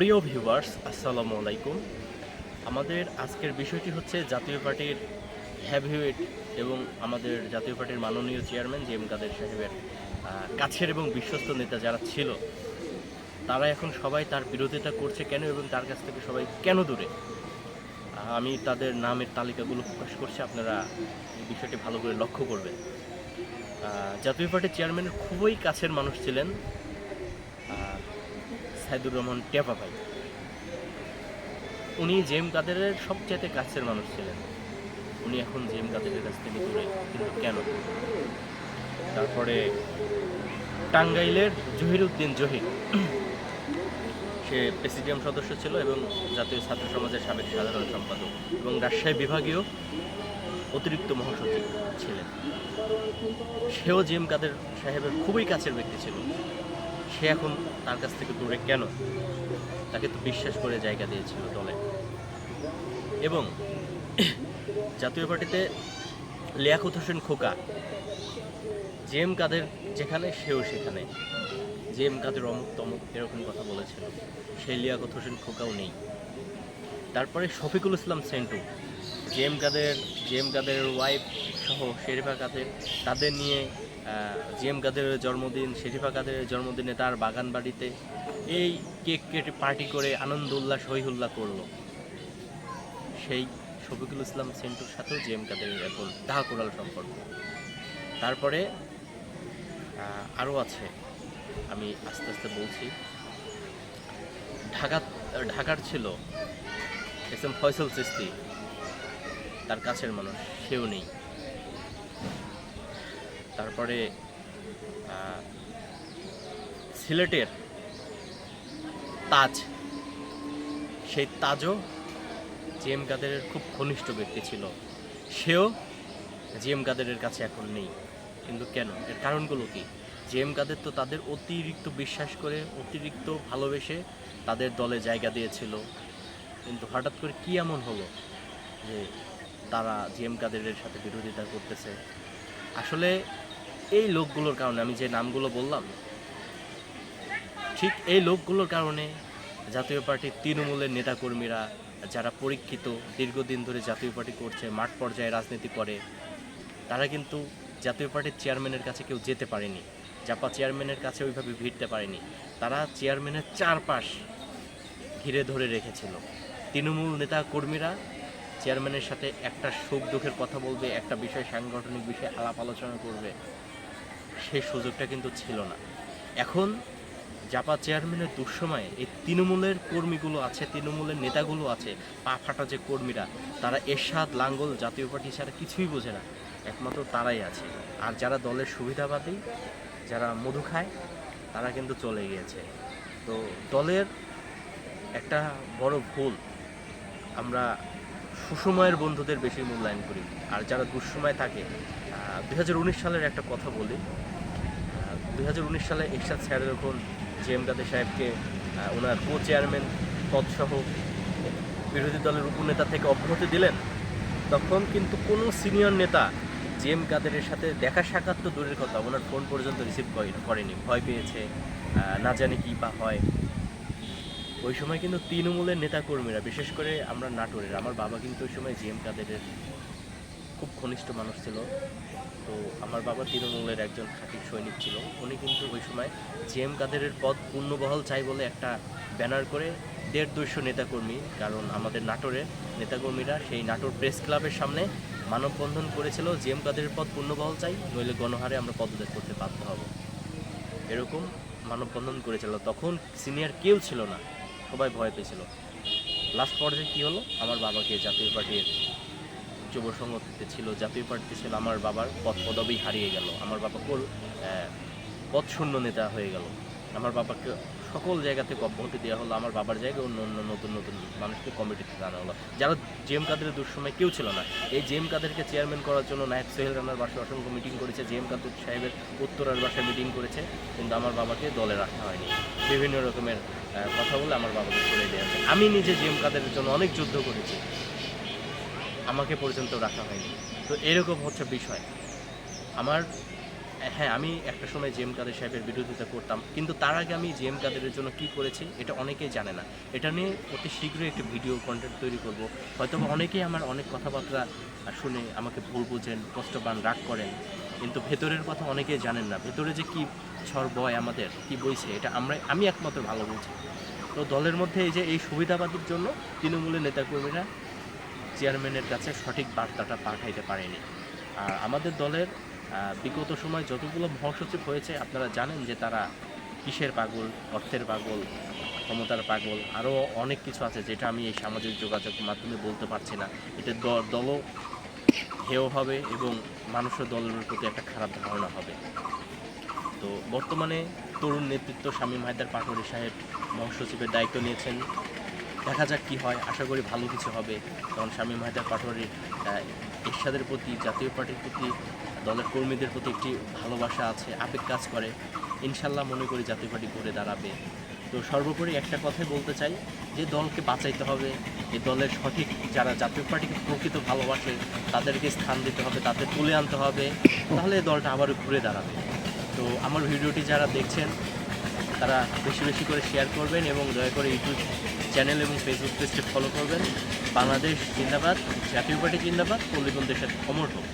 প্রিয় ভিউয়ার্স, আসসালামু আলাইকুম। আমাদের আজকের বিষয়টি হচ্ছে জাতীয় পার্টির হ্যাভিওয়েট এবং আমাদের জাতীয় পার্টির মাননীয় চেয়ারম্যান জি এম কাদের সাহেবের কাছের এবং বিশ্বস্ত নেতা যারা ছিল, তারা এখন সবাই তার বিরোধিতা করছে কেন এবং তার কাছ থেকে সবাই কেন দূরে? আমি তাদের নামের তালিকাগুলো প্রকাশ করছি, আপনারা এই বিষয়টি ভালো করে লক্ষ্য করবেন। জাতীয় পার্টির চেয়ারম্যানের খুবই কাছের মানুষ ছিলেন সাইদুর রহমান টেপা ভাই। উনি জেম কাদেরের সবচেয়ে কাছের মানুষ ছিলেন। উনি এখন জেম কাদেরের কাছ থেকে দূরে, কিন্তু কেন? তারপরে টাঙ্গাইলের জহিরুদ্দিন জহির। সে প্রেসিডিয়াম সদস্য ছিল এবং জাতীয় ছাত্র সমাজের সাবেক সাধারণ সম্পাদক এবং রাজশাহী বিভাগীয় অতিরিক্ত মহাসচিব ছিলেন। সেও জেম কাদের সাহেবের খুবই কাছের ব্যক্তি ছিল। সে এখন তার কাছ থেকে দূরে কেন? তাকে তো বিশ্বাস করে জায়গা দিয়েছিল দলে। এবং জাতীয় পার্টিতে লিয়াকত হোসেন খোকা জে এম কাদের যেখানে, সেও সেখানে। জে এম কাদের অমুক তমুক এরকম কথা বলেছিল, সেই লিয়াকত হোসেন খোকাও নেই। তারপরে Shafiqul Islam Santu J M Kader J M Kader wife সহ শেরিফা কাদের, তাদের নিয়ে জি এম কাদেরের জন্মদিন, শেরিফা কাদেরের জন্মদিনে তার বাগান বাড়িতে এই কেক কেটে পার্টি করে আনন্দ, উল্লাস হই হুল্লা করল। সেই শফিকুল ইসলাম সেন্টুর সাথেও জি এম কাদেরের এখন দাহা কোরাল সম্পর্ক। তারপরে আরও আছে, আমি আস্তে আস্তে বলছি। ঢাকা, ঢাকার ছিল এস এম ফয়সল চিস্তি তার কাছের মানুষ, সেও নেই। তারপরে সিলেটের তাজ। সেই তাজও জি এম কাদেরের খুব ঘনিষ্ঠ ব্যক্তি ছিল। সেও জি এম কাদেরের কাছে এখন নেই। কিন্তু কেন? এর কারণগুলো কি? জি এম কাদের তো তাদের অতিরিক্ত বিশ্বাস করে, অতিরিক্ত ভালোবেসে তাদের দলে জায়গা দিয়েছিল। কিন্তু হঠাৎ করে কি এমন হলো যে তারা জি এম কাদেরের সাথে বিরোধিতা করতেছে? আসলে এই লোকগুলোর কারণে, আমি যে নামগুলো বললাম, ঠিক এই লোকগুলোর কারণে জাতীয় পার্টির তৃণমূলের নেতাকর্মীরা যারা পরীক্ষিত, দীর্ঘদিন ধরে জাতীয় পার্টি করছে, মাঠ পর্যায়ে রাজনীতি করে, তারা কিন্তু জাতীয় পার্টির চেয়ারম্যানের কাছে কেউ যেতে পারেনি। জাপা চেয়ারম্যানের কাছে ওইভাবে ভিড়তে পারেনি। তারা চেয়ারম্যানের চারপাশ ঘিরে ধরে রেখেছিল। তৃণমূল নেতা কর্মীরা চেয়ারম্যানের সাথে একটা সুখ দুঃখের কথা বলবে, একটা বিষয় সাংগঠনিক বিষয়ে আলাপ আলোচনা করবে সেই সুযোগটা কিন্তু ছিল না। এখন জাপা চেয়ারম্যানের দুঃসময়ে এই তৃণমূলের কর্মীগুলো আছে, তৃণমূলের নেতাগুলো আছে, পা ফাটা যে কর্মীরা, তারা এরশাদ, লাঙ্গল জাতীয় পার্টি ছাড়া কিছুই বোঝে না। একমাত্র তারাই আছে। আর যারা দলের সুবিধাবাদী, যারা মধু খায়, তারা কিন্তু চলে গিয়েছে। তো দলের একটা বড় ভুল। আমরা সুসময়ের বন্ধুদের বেশি মূল্যায়ন করি। আর যারা দুঃসময় থাকে দুই হাজার উনিশ সালের একটা কথা বলি। দুই হাজার উনিশ সালে এরশাদ স্যার যখন জি এম কাদের সাহেবকে ওনার কো চেয়ারম্যান পদসহ বিরোধী দলের উপনেতা থেকে অব্যাহতি দিলেন। তখন কিন্তু কোনো সিনিয়র নেতা জি এম কাদেরের সাথে দেখা সাক্ষাৎ তো দূরের কথা, ওনার ফোন পর্যন্ত রিসিভ করেনি। ভয় পেয়েছে না জানি কী বা হয়। ওই সময় কিন্তু তৃণমূলের নেতাকর্মীরা, বিশেষ করে আমরা নাটোরের, আমার বাবা কিন্তু ওই সময় জি এম কাদেরের খুব ঘনিষ্ঠ মানুষ ছিল। তো আমার বাবা তৃণমূলের একজন খাঁটি সৈনিক ছিল। উনি কিন্তু ওই সময় জি এম কাদেরের পদ পূর্ণবহল চাই বলে একটা ব্যানার করে দেড় দুইশো নেতাকর্মী, কারণ আমাদের নাটোরের নেতাকর্মীরা সেই নাটোর প্রেস ক্লাবের সামনে মানববন্ধন করেছিল, জি এম কাদেরের পদ পূর্ণবহল চাই, নইলে গণহারে আমরা পদত্যাগ করতে বাধ্য হব। এরকম মানববন্ধন করেছিল। তখন সিনিয়র কেউ ছিল না, সবাই ভয় পেয়েছিল। লাস্ট পর্যায়ে কী হলো? আমার বাবাকে জাতীয় পার্টির যুব সংগঠিতে ছিল, জাতীয় পার্টিতে ছিল, আমার বাবার পদ পদবি হারিয়ে গেল। আমার বাবা কোল পদ শূন্য নেতা হয়ে গেল। আমার বাবাকে সকল জায়গা থেকে অব্যাহতি দেওয়া হলো, আমার বাবার জায়গায় অন্য অন্য নতুন নতুন মানুষকে কমিটিতে আনা হলো। যারা জেএম কাদের দুঃসময় কেউ ছিল না। এই জেএম কাদেরকে চেয়ারম্যান করার জন্য নায়ক সোহেল রানার বাসায় অসংখ্য মিটিং করেছে, জেএম কাদের সাহেবের উত্তরার বাসায় মিটিং করেছে, কিন্তু আমার বাবাকে দলে রাখা হয়নি। বিভিন্ন রকমের কথা বলে আমার বাবাকে করে দেওয়া আমি নিজে জেএম কাদের জন্য অনেক যুদ্ধ করেছি। আমাকে পর্যন্ত রাখা হয়নি। তো এরকম হচ্ছে বিষয়। আমার হ্যাঁ আমি একটা সময় জি এম কাদের সাহেবের বিরোধিতা করতাম, কিন্তু তার আগে আমি জি এম কাদেরের জন্য কি করেছি, এটা অনেকেই জানে না। এটা নিয়ে অতি শীঘ্রই একটা ভিডিও কন্টেন্ট তৈরি করব। হয়তো অনেকেই আমার অনেক কথাবার্তা শুনে আমাকে ভুল বুঝেন, কষ্টবান রাগ করেন, কিন্তু ভেতরের কথা অনেকেই জানেন না। ভেতরে যে কি ঝড় বয় আমাদের, কি বইছে, এটা আমরা, আমি একমাত্র ভালো বুঝি। তো দলের মধ্যে এই যে এই সুবিধাবাদীর জন্য তৃণমূলের নেতাকর্মীরা চেয়ারম্যানের কাছে সঠিক বার্তাটা পাঠাইতে পারেনি। আর আমাদের দলের বিগত সময় যতগুলো মহাসচিব হয়েছে, আপনারা জানেন যে তারা কিসের পাগল, অর্থের পাগল, ক্ষমতার পাগল, আরও অনেক কিছু আছে যেটা আমি এই সামাজিক যোগাযোগ মাধ্যমে বলতে পারছি না। এটা দলও হেয় হবে এবং মানুষের দলের প্রতি একটা খারাপ ধারণা হবে। তো বর্তমানে তরুণ নেতৃত্ব শামীম হায়দার পাটোয়ারি সাহেব মহাসচিবের দায়িত্ব নিয়েছেন। দেখা যাক কি হয়। আশা করি ভালো কিছু হবে। কারণ শামীম হায়দার পাটোয়ারির এরশাদের প্রতি, জাতীয় পার্টির প্রতি, দলের কর্মীদের প্রতি একটি ভালোবাসা আছে, আবেগ কাজ করে। ইনশাল্লাহ মনে করি জাতীয় পার্টি ঘুরে দাঁড়াবে। তো সর্বোপরি একটা কথাই বলতে চাই, যে দলকে বাঁচাইতে হবে এই দলের সঠিক যারা জাতীয় পার্টিকে প্রকৃত ভালোবাসে, তাদেরকে স্থান দিতে হবে, তাদের তুলে আনতে হবে, তাহলে এই দলটা আবারও ঘুরে দাঁড়াবে। তো আমার ভিডিওটি যারা দেখছেন, তারা বেশি বেশি করে শেয়ার করবেন এবং দয়া করে ইউটিউব চ্যানেল এবং ফেসবুক পেজটি ফলো করবেন। বাংলাদেশ জিন্দাবাদ জাতীয় পার্টি জিন্দাবাদ পল্লীবন্ধের সাথে সমর্থক